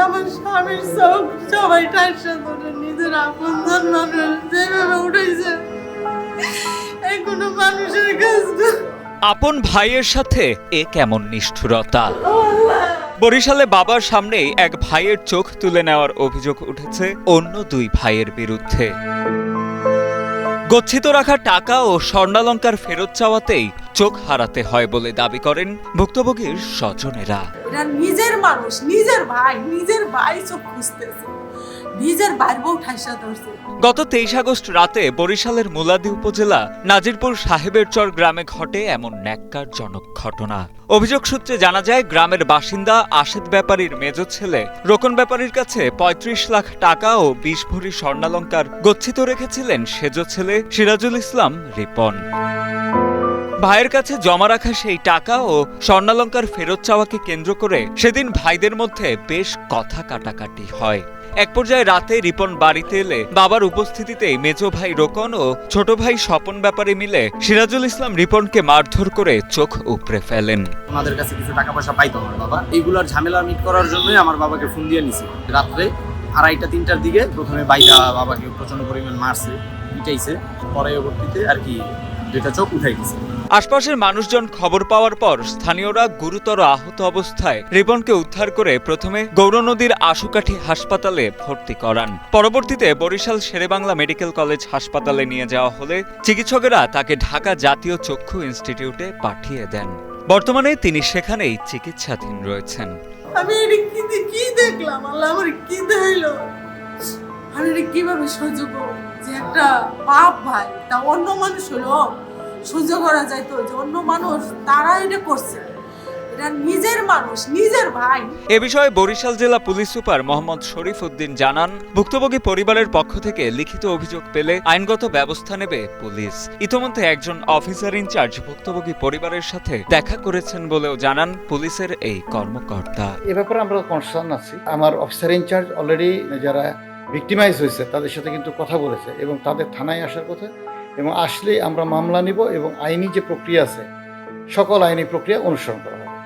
স্বামীর চোখ সবাই নিজের মানুষ যেভাবে উঠেছে এই কোনো মানুষের কাজ আপন ভাইয়ের সাথে এ কেমন নিষ্ঠুরতা? বরিশালে বাবার সামনেই এক ভাইয়ের চোখ তুলে নেওয়ার অভিযোগ উঠেছে অন্য দুই ভাইয়ের বিরুদ্ধে। গচ্ছিত রাখা টাকা ও স্বর্ণালঙ্কার ফেরত চাওয়াতেই চোখ হারাতে হয় বলে দাবি করেন ভুক্তভোগীর স্বজনেরা। এরা নিজের মানুষ নিজের ভাই নিজের ভাই চোখ খুঁজতেছে। নিজের ভাইয়ের ঠাইসা ধরছে। গত তেইশ আগস্ট রাতে বরিশালের মুলাদি উপজেলা নাজিরপুর সাহেবের চর গ্রামে ঘটে এমন ন্যাক্কারজনক ঘটনা। অভিযোগ সূত্রে জানা যায় গ্রামের বাসিন্দা আশেদ ব্যাপারীর মেজ ছেলে রোকন ব্যাপারীর কাছে ৩৫ লাখ টাকা ও বিশ ভরি স্বর্ণালঙ্কার গচ্ছিত রেখেছিলেন সেজ ছেলে সিরাজুল ইসলাম রিপন। ভাইয়ের কাছে জমা রাখা সেই টাকা ও স্বর্ণালঙ্কার ফেরত চাওয়াকে কেন্দ্র করে সেদিন ভাইদের মধ্যে বেশ কথা কাটাকাটি হয়। এক পর্যায়ে রাতে রিপন বাড়িতে এলে বাবার উপস্থিতিতেই মেজ ভাই রোকন ও ছোট ভাই স্বপন ব্যাপারে মিলে সিরাজুল ইসলাম রিপনকে মারধর করে চোখ উপড়ে ফেলেন। আমাদের কাছে কিছু টাকা পয়সা পাইতো আমার বাবা। এইগুলোর ঝামেলা মিট করার জন্যই আমার বাবাকে ফোন দিয়ে নিছি। রাত্রে আড়াইটা, তিনটার দিকে প্রথমে বাইটা বাবাকে প্রচণ্ড পরিমাণ মারছে, পিটাইছে। পরবর্তীতে আর কি দুইটা চোখ উঠাই দিছে। আশপাশের মানুষজন খবর পাওয়ার পর স্থানীয়রা গুরুতর আহত অবস্থায় রিবনকে উদ্ধার করে প্রথমে গৌরনদীর আশুকাঠি হাসপাতালে ভর্তি করান। পরবর্তীতে বরিশাল শেরেবাংলা মেডিকেল কলেজ হাসপাতালে নিয়ে যাওয়া হলে চিকিৎসকেরা তাকে ঢাকা জাতীয় চক্ষু ইনস্টিটিউটে পাঠিয়ে দেন। বর্তমানে তিনি সেখানেই চিকিৎসাধীন রয়েছেন। আমি কি দেখলাম? আল্লাহ আমার কি দেখাইলো? আমি কীভাবে সহ্য যে একটা বাপ ভাই, তা অন্য মানুষ হলো। সহ্য করা যাইতো যে অন্য মানুষ তারা এটা করছে। এটা নিজের মানুষ নিজের ভাই। এ বিষয়ে বরিশাল জেলা পুলিশ সুপার মোহাম্মদ শরীফ উদ্দিন জানান ভুক্তভোগী পরিবারের পক্ষ থেকে লিখিত অভিযোগ পেলে আইনগত ব্যবস্থা নেবে পুলিশ। ইতোমধ্যে একজন অফিসার ইনচার্জ ভুক্তভোগী পরিবারের সাথে দেখা করেছেন বলেও জানান পুলিশের এই কর্মকর্তা। এ ব্যাপারে আমরা কনসার্ন আছি। আমার অফিসার ইনচার্জ অলরেডি যারা ভিক্টিমাইজ হয়েছে তাদের সাথে কিন্তু কথা বলেছে এবং তাদের থানায় আসার কথা এবং আসলে আমরা মামলা নিব এবং আইনি যে প্রক্রিয়া আছে, সকল আইনি প্রক্রিয়া অনুসরণ করা।